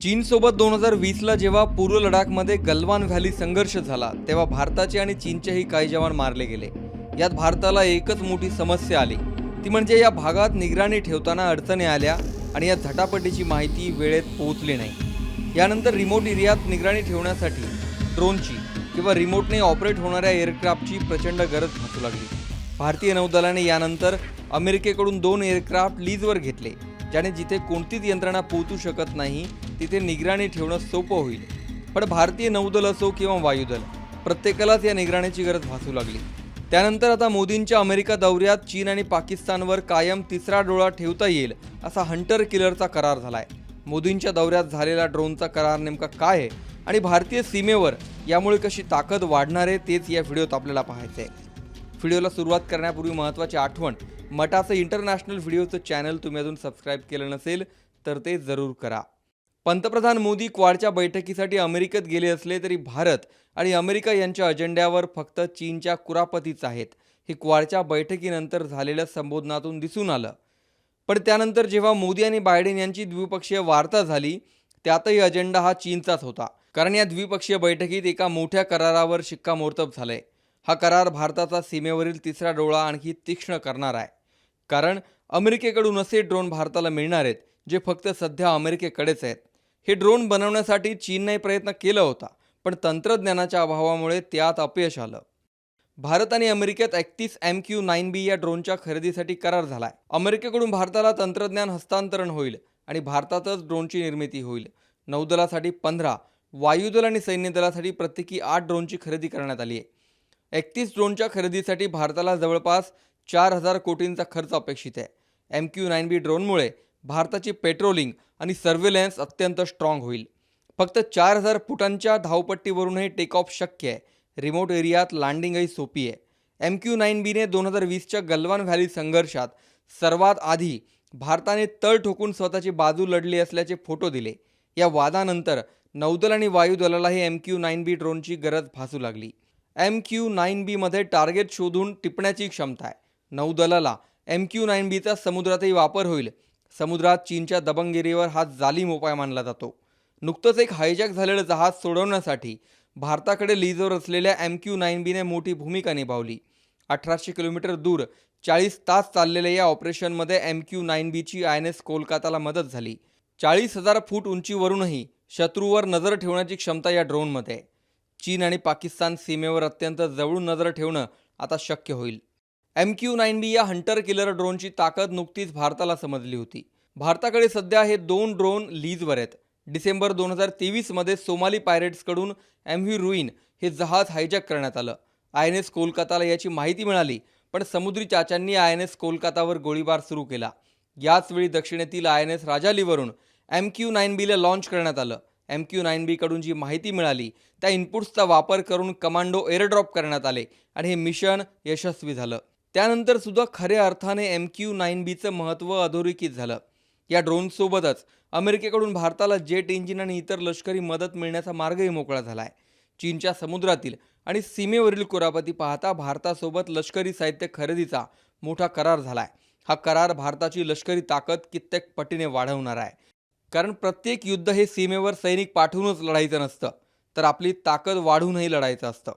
चीनसोबत दोन हजार वीसला जेव्हा पूर्व लडाखमध्ये गलवान व्हॅली संघर्ष झाला तेव्हा भारताचे आणि चीनचेही काही जवान मारले गेले. यात भारताला एकच मोठी समस्या आली. ती म्हणजे या भागात निगराणी ठेवताना अडचणी आल्या आणि या झटापटीची माहिती वेळेत पोहोचली नाही. यानंतर रिमोट एरियात निगराणी ठेवण्यासाठी ड्रोनची किंवा रिमोटने ऑपरेट होणाऱ्या एअरक्राफ्टची प्रचंड गरज भासू लागली. भारतीय नौदलाने यानंतर अमेरिकेकडून दोन एअरक्राफ्ट लीजवर घेतले. ज्याने जिथे कोणतीच यंत्रणा पोहोचू शकत नाही तिथे निगराणी ठेवणं सोपं होईल. पण भारतीय नौदल असो किंवा वायुदल प्रत्येकालाच या निगराणीची गरज भासू लागली. त्यानंतर आता मोदींच्या अमेरिका दौऱ्यात चीन आणि पाकिस्तानवर कायम तिसरा डोळा ठेवता येईल असा हंटर किलरचा करार झालाय. मोदींच्या दौऱ्यात झालेला ड्रोनचा करार नेमका काय आहे आणि भारतीय सीमेवर यामुळे कशी ताकद वाढणार आहे तेच या व्हिडिओत आपल्याला पाहायचं आहे व्हिडिओला सुरुवात करण्यापूर्वी महत्त्वाची आठवण मटाचं इंटरनॅशनल व्हिडिओचं चॅनल तुम्ही अजून सबस्क्राईब केलं नसेल तर ते जरूर करा. पंतप्रधान मोदी क्वाडच्या बैठकीसाठी अमेरिकेत गेले असले तरी भारत आणि अमेरिका यांच्या अजेंड्यावर फक्त चीनच्या कुरापतीच आहेत. हे क्वाडच्या बैठकीनंतर झालेल्या संबोधनातून दिसून आलं. पण त्यानंतर जेव्हा मोदी आणि बायडेन यांची द्विपक्षीय वार्ता झाली त्यातही अजेंडा हा चीनचाच होता. कारण या द्विपक्षीय बैठकीत एका मोठ्या करारावर शिक्कामोर्तब झालंय. हा करार भारताचा सीमेवरील तिसरा डोळा आणखी तीक्ष्ण करणार आहे. कारण अमेरिकेकडून असे ड्रोन भारताला मिळणार आहेत जे फक्त सध्या अमेरिकेकडेच आहेत. हे ड्रोन बनवण्यासाठी चीनने प्रयत्न केला होता पण तंत्रज्ञानाच्या अभावामुळे त्यात अपयश आलं. भारत आणि अमेरिकेत एकतीस एम क्यू नाईन बी या ड्रोनच्या खरेदीसाठी करार झालाय. अमेरिकेकडून भारताला तंत्रज्ञान हस्तांतरण होईल आणि भारतातच ड्रोनची निर्मिती होईल. नौदलासाठी पंधरा वायुदल आणि सैन्य दलासाठी प्रत्येकी आठ ड्रोनची खरेदी करण्यात आली आहे. एकतीस ड्रोनच्या खरेदीसाठी भारताला जवळपास चार हजार कोटींचा खर्च अपेक्षित आहे. एम क्यू नाईन बी ड्रोनमुळे भारताची पेट्रोलिंग आणि सर्व्हेलन्स अत्यंत स्ट्रॉंग होईल. फक्त चार हजार फुटांच्या धावपट्टीवरूनही टेक ऑफ शक्य आहे. रिमोट एरियात लँडिंगही सोपी आहे. एम क्यू नाईन बीने दोन हजार वीसच्या गलवान व्हॅली संघर्षात सर्वात आधी भारताने तळ ठोकून स्वतःची बाजू लढली असल्याचे फोटो दिले. या वादानंतर नौदल आणि वायुदलालाही एम क्यू नाईन बी ड्रोनची गरज भासू लागली. एम क्यू नाईन बीमध्ये टार्गेट शोधून टिपण्याची क्षमता आहे. नौदलाला एम क्यू नाईन बीचा समुद्रातही वापर होईल. समुद्रात चीनच्या दबंगगिरीवर हा जालीम उपाय मानला जातो. नुकतंच एक हायजॅक झालेलं जहाज सोडवण्यासाठी भारताकडे लीजवर असलेल्या एम क्यू नाईन बीने मोठी भूमिका निभावली. अठराशे किलोमीटर दूर चाळीस तास चाललेल्या या ऑपरेशनमध्ये एम क्यू नाईन बीची आय एन एस कोलकाताला मदत झाली. चाळीस हजार फूट उंचीवरूनही शत्रूवर नजर ठेवण्याची क्षमता या ड्रोनमध्ये. आहे चीन आणि पाकिस्तान सीमेवर अत्यंत जवळून नजर ठेवणं आता शक्य होईल. एम क्यू नाईन बी या हंटर किलर ड्रोनची ताकद नुकतीच भारताला समजली होती. भारताकडे सध्या हे दोन ड्रोन लीजवर आहेत. डिसेंबर दोन हजार तेवीसमध्ये सोमाली पायरेट्सकडून एम व्ही रुईन हे जहाज हायजॅक करण्यात आलं. आय एन एस कोलकाताला याची माहिती मिळाली पण समुद्री चाच्यांनी आय एन एस कोलकातावर गोळीबार सुरू केला. याचवेळी दक्षिणेतील आय एन एस राजालीवरून एम क्यू नाईन बीला लॉन्च करण्यात आलं. एम क्यू नाईन बीकडून जी माहिती मिळाली त्या इनपुट्सचा वापर करून कमांडो एअरड्रॉप करण्यात आले आणि हे मिशन यशस्वी झालं. त्यानंतर सुद्धा खऱ्या अर्थाने एम क्यू नाईन बीचं महत्त्व अधोरेखित झालं. या ड्रोनसोबतच अमेरिकेकडून भारताला जेट इंजिन आणि इतर लष्करी मदत मिळण्याचा मार्गही मोकळा झाला आहे. चीनच्या समुद्रातील आणि सीमेवरील कुरापती पाहता भारतासोबत लष्करी साहित्य खरेदीचा मोठा करार झाला आहे. हा करार भारताची लष्करी ताकद कित्येक पटीने वाढवणार आहे. कारण प्रत्येक युद्ध हे सीमेवर सैनिक पाठवूनच लढायचं नसतं. तर आपली ताकद वाढूनही लढायचं असतं.